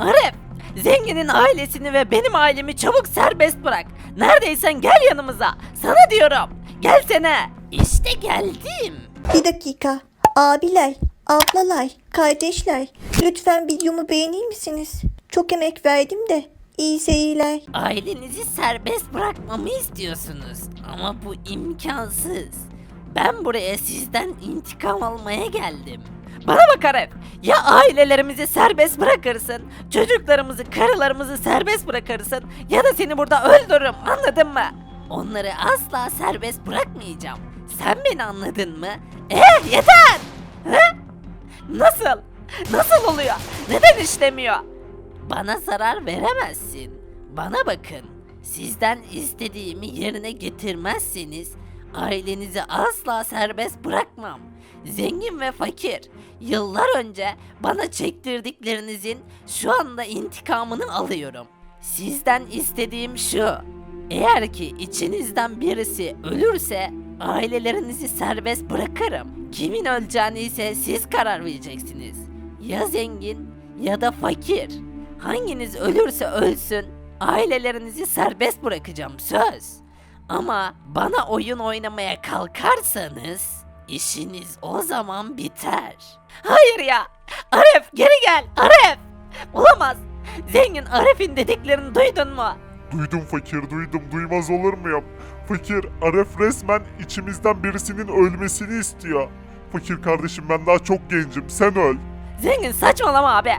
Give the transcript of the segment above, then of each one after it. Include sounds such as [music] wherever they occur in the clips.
Arif, zenginin ailesini ve benim ailemi çabuk serbest bırak. Neredeysen gel yanımıza. Sana diyorum. Gelsene. İşte geldim. Bir dakika. Abiler, ablalar, kardeşler. Lütfen videomu beğenir misiniz? Çok emek verdim de. İyi seyirler. Ailenizi serbest bırakmamı istiyorsunuz. Ama bu imkansız. Ben buraya sizden intikam almaya geldim. Bana bak Arif. Ya ailelerimizi serbest bırakırsın, çocuklarımızı, karılarımızı serbest bırakırsın ya da seni burada öldürürüm anladın mı? Onları asla serbest bırakmayacağım. Sen beni anladın mı? Eh yeter! He? Nasıl? Nasıl oluyor? Neden işlemiyor? Bana zarar veremezsin. Bana bakın. Sizden istediğimi yerine getirmezseniz ailenizi asla serbest bırakmam. Zengin ve fakir. Yıllar önce bana çektirdiklerinizin şu anda intikamını alıyorum. Sizden istediğim şu. Eğer ki içinizden birisi ölürse ailelerinizi serbest bırakırım. Kimin öleceğini ise siz karar vereceksiniz. Ya zengin ya da fakir. Hanginiz ölürse ölsün ailelerinizi serbest bırakacağım söz. Ama bana oyun oynamaya kalkarsanız işiniz o zaman biter. Hayır ya. Arif geri gel. Arif. Olamaz. Zengin Arif'in dediklerini duydun mu? Duydum fakir duydum duymaz olur muyum? Fakir Aref resmen içimizden birisinin ölmesini istiyor. Fakir kardeşim ben daha çok gencim sen öl. Zengin saçmalama abi.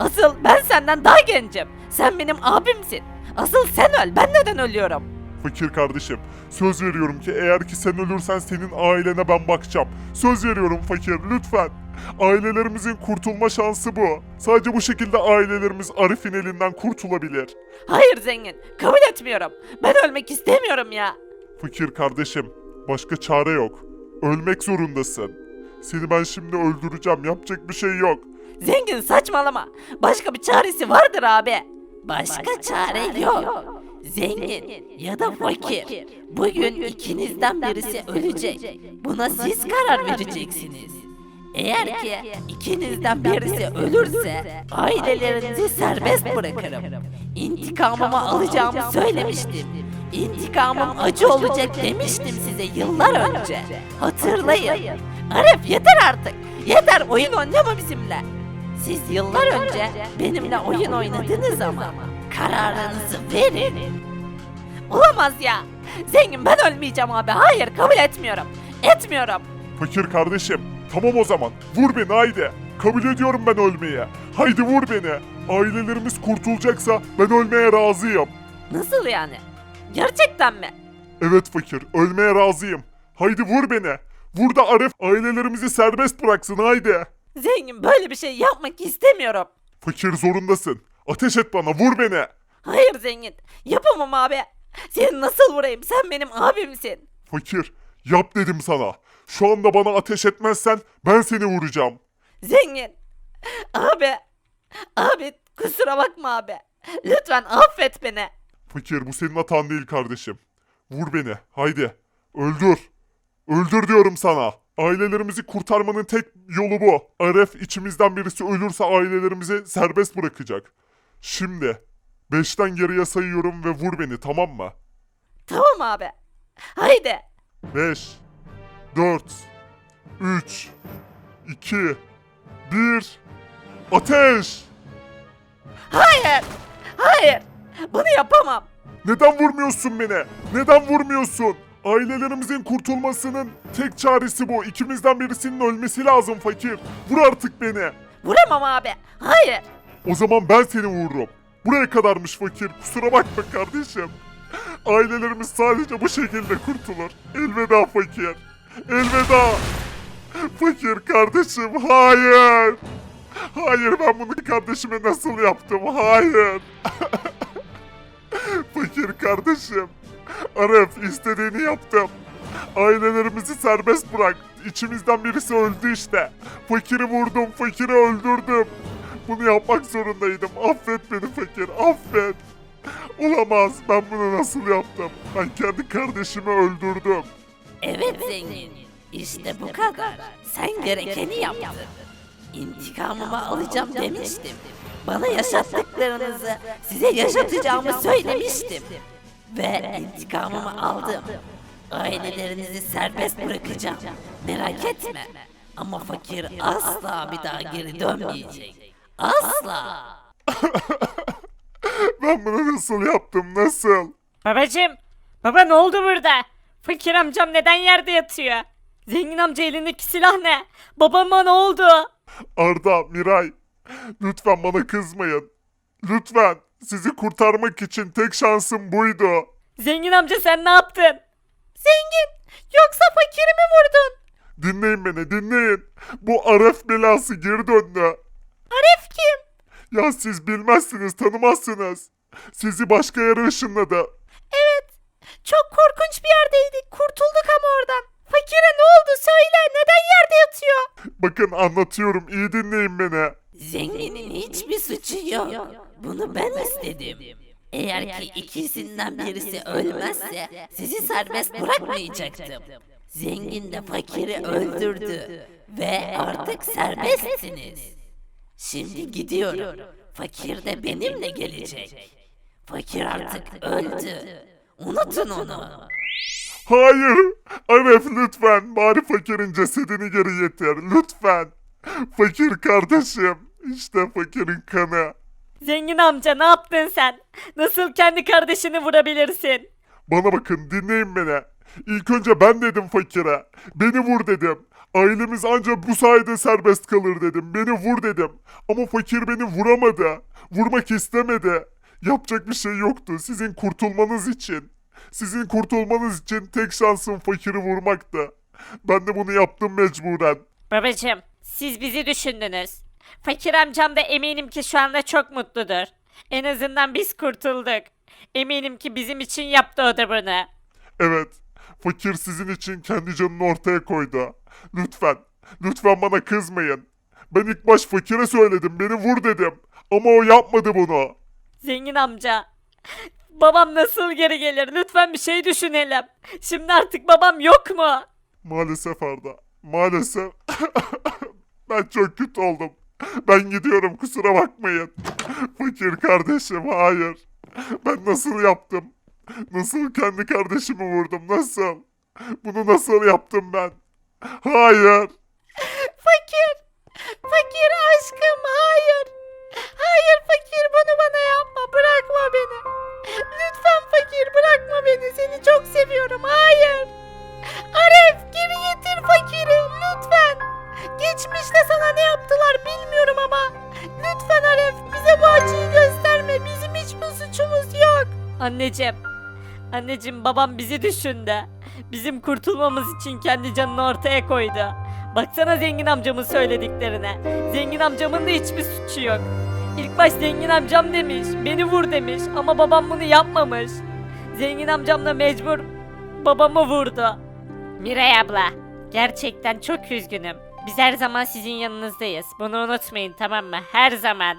Asıl ben senden daha gencim. Sen benim abimsin. Asıl sen öl. Ben neden ölüyorum? Fakir kardeşim söz veriyorum ki eğer ki sen ölürsen senin ailene ben bakacağım. Söz veriyorum fakir lütfen. Ailelerimizin kurtulma şansı bu. Sadece bu şekilde ailelerimiz Arif'in elinden kurtulabilir. Hayır zengin. Kabul etmiyorum. Ben ölmek istemiyorum ya. Fakir kardeşim, başka çare yok. Ölmek zorundasın. Seni ben şimdi öldüreceğim, yapacak bir şey yok. Zengin saçmalama. Başka bir çaresi vardır abi. Başka, çare, yok. Zengin ya da fakir. Bugün ikinizden birisi ölecek. Buna siz karar vereceksiniz. Eğer ki ikinizden birisi ölürse ailelerinizi serbest bırakırım. İntikamımı alacağımı söylemiştim. İntikamım acı olacak demiştim size yıllar önce. Hatırlayın. Arif yeter artık. Yeter oyun oynama bizimle. Siz yıllar önce benimle oyun oynadınız ama kararınızı verin. Olamaz ya. Zengin ben ölmeyeceğim abi. Hayır kabul etmiyorum. Etmiyorum. Fakir kardeşim, tamam o zaman. Vur beni haydi. Kabul ediyorum ben ölmeye. Haydi vur beni. Ailelerimiz kurtulacaksa ben ölmeye razıyım. Nasıl yani? Gerçekten mi? Evet fakir, ölmeye razıyım. Haydi vur beni. Vur da Arif ailelerimizi serbest bıraksın haydi. Zengin böyle bir şey yapmak istemiyorum. Fakir zorundasın. Ateş et bana, vur beni. Hayır zengin. Yapamam abi. Seni nasıl vurayım? Sen benim abimsin. Fakir, yap dedim sana. Şu anda bana ateş etmezsen ben seni vuracağım. Zengin. Abi. Abi kusura bakma abi. Lütfen affet beni. Fakir bu senin hatan değil kardeşim. Vur beni. Haydi. Öldür. Öldür diyorum sana. Ailelerimizi kurtarmanın tek yolu bu. Aref içimizden birisi ölürse ailelerimizi serbest bırakacak. Şimdi. Beşten geriye sayıyorum ve vur beni tamam mı? Tamam abi. Haydi. 5 4 3 2 1 Ateş! Hayır. Hayır. Bunu yapamam. Neden vurmuyorsun beni? Neden vurmuyorsun? Ailelerimizin kurtulmasının tek çaresi bu. İkimizden birisinin ölmesi lazım fakir. Vur artık beni. Vuramam abi. Hayır. O zaman ben seni vururum. Buraya kadarmış fakir. Kusura bakma kardeşim. Ailelerimiz sadece bu şekilde kurtulur. Elveda fakir. Elveda. Fakir kardeşim hayır. Hayır ben bunu kardeşime nasıl yaptım? Hayır. [laughs] Fakir kardeşim. Arif istediğini yaptım. Ailelerimizi serbest bırak. İçimizden birisi öldü işte. Fakiri vurdum, fakiri öldürdüm. Bunu yapmak zorundaydım. Affet beni fakir, affet. Olamaz, ben bunu nasıl yaptım? Ben kendi kardeşimi öldürdüm. Evet zengin. İşte bu kadar. Sen gerekeni yaptın. İntikamımı alacağım demiştim. Bana yaşattıklarınızı size yaşatacağımı söylemiştim. Ve intikamımı aldım. Ailelerinizi serbest bırakacağım. Merak etme. Ama fakir asla bir daha geri dönmeyecek. Asla. [laughs] Ben bunu nasıl yaptım nasıl? Babacım, baba ne oldu burada? Fakir amcam neden yerde yatıyor? Zengin amca elindeki silah ne? Babama ne oldu? Arda, Miray, lütfen bana kızmayın. Lütfen, sizi kurtarmak için tek şansım buydu. Zengin amca sen ne yaptın? Zengin, yoksa fakiri mi vurdun? Dinleyin beni, dinleyin. Bu Aref belası geri döndü. Ya siz bilmezsiniz, tanımazsınız. Sizi başka yere ışınladı. Evet, çok korkunç bir yerdeydik. Kurtulduk ama oradan. Fakire ne oldu söyle, neden yerde yatıyor? Bakın anlatıyorum, iyi dinleyin beni. Zenginin hiçbir suçu yok. Bunu ben istedim. Eğer ki ikisinden birisi ölmezse sizi serbest bırakmayacaktım. Zengin de fakiri öldürdü ve artık serbestsiniz. Şimdi gidiyorum. Fakir de benimle gelecek. Fakir artık öldü. Unutun onu. Hayır, Aref lütfen, bari fakirin cesedini geri getir, lütfen. Fakir kardeşim, işte fakirin kanı. Zengin amca ne yaptın sen? Nasıl kendi kardeşini vurabilirsin? Bana bakın dinleyin beni. İlk önce ben dedim fakire. Beni vur dedim. Ailemiz ancak bu sayede serbest kalır dedim. Beni vur dedim. Ama fakir beni vuramadı. Vurmak istemedi. Yapacak bir şey yoktu sizin kurtulmanız için. Sizin kurtulmanız için tek şansım fakiri vurmaktı. Ben de bunu yaptım mecburen. Babacım, siz bizi düşündünüz. Fakir amcam da eminim ki şu anda çok mutludur. En azından biz kurtulduk. Eminim ki bizim için yaptı o da bunu. Evet, fakir sizin için kendi canını ortaya koydu. Lütfen, lütfen bana kızmayın. Ben ilk baş fakire söyledim, beni vur dedim. Ama o yapmadı bunu. Zengin amca. Babam nasıl geri gelir? Lütfen bir şey düşünelim. Şimdi artık babam yok mu? Maalesef Arda, maalesef. [laughs] ben çok kötü oldum. Ben gidiyorum, kusura bakmayın. Fakir kardeşim, hayır. Ben nasıl yaptım? Nasıl kendi kardeşimi vurdum, nasıl? Bunu nasıl yaptım ben? Hayır. Fakir. Fakir aşkım hayır. Hayır fakir bunu bana yapma. Bırakma beni. Lütfen fakir bırakma beni. Seni çok seviyorum. Hayır. Aref geri getir fakiri. Lütfen. Geçmişte sana ne yaptılar bilmiyorum ama. Lütfen Aref bize bu acıyı gösterme. Bizim hiçbir suçumuz yok. Anneciğim. Anneciğim babam bizi düşündü. Bizim kurtulmamız için kendi canını ortaya koydu. Baksana zengin amcamın söylediklerine. Zengin amcamın da hiçbir suçu yok. İlk baş zengin amcam demiş, beni vur demiş ama babam bunu yapmamış. Zengin amcam da mecbur babamı vurdu. Miray abla, gerçekten çok üzgünüm. Biz her zaman sizin yanınızdayız. Bunu unutmayın tamam mı? Her zaman.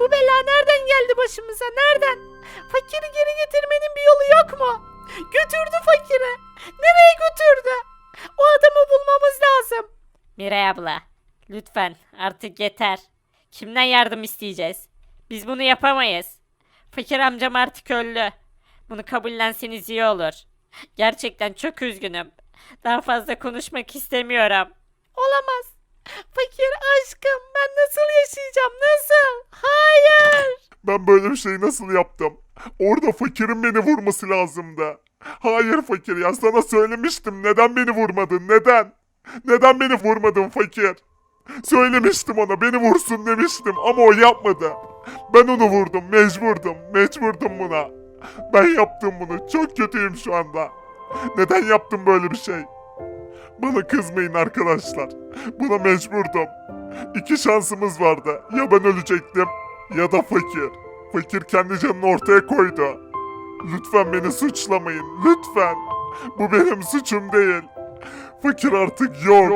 Bu bela nereden geldi başımıza? Nereden? Fakiri geri getirmenin bir yolu yok mu? Götürdü fakiri. Nereye götürdü? O adamı bulmamız lazım. Miray abla, lütfen artık yeter. Kimden yardım isteyeceğiz? Biz bunu yapamayız. Fakir amcam artık öldü. Bunu kabullenseniz iyi olur. Gerçekten çok üzgünüm. Daha fazla konuşmak istemiyorum. Olamaz. Fakir aşkım ben nasıl yaşayacağım nasıl? Hayır. Ben böyle bir şeyi nasıl yaptım? Orada fakirin beni vurması lazımdı. Hayır fakir ya sana söylemiştim. Neden beni vurmadın? Neden? Neden beni vurmadın fakir? Söylemiştim ona beni vursun demiştim ama o yapmadı. Ben onu vurdum mecburdum. Mecburdum buna. Ben yaptım bunu. Çok kötüyüm şu anda. Neden yaptım böyle bir şey? Bana kızmayın arkadaşlar. Buna mecburdum. İki şansımız vardı. Ya ben ölecektim ya da fakir. Fakir kendi canını ortaya koydu. Lütfen beni suçlamayın. Lütfen. Bu benim suçum değil. Fakir artık yok.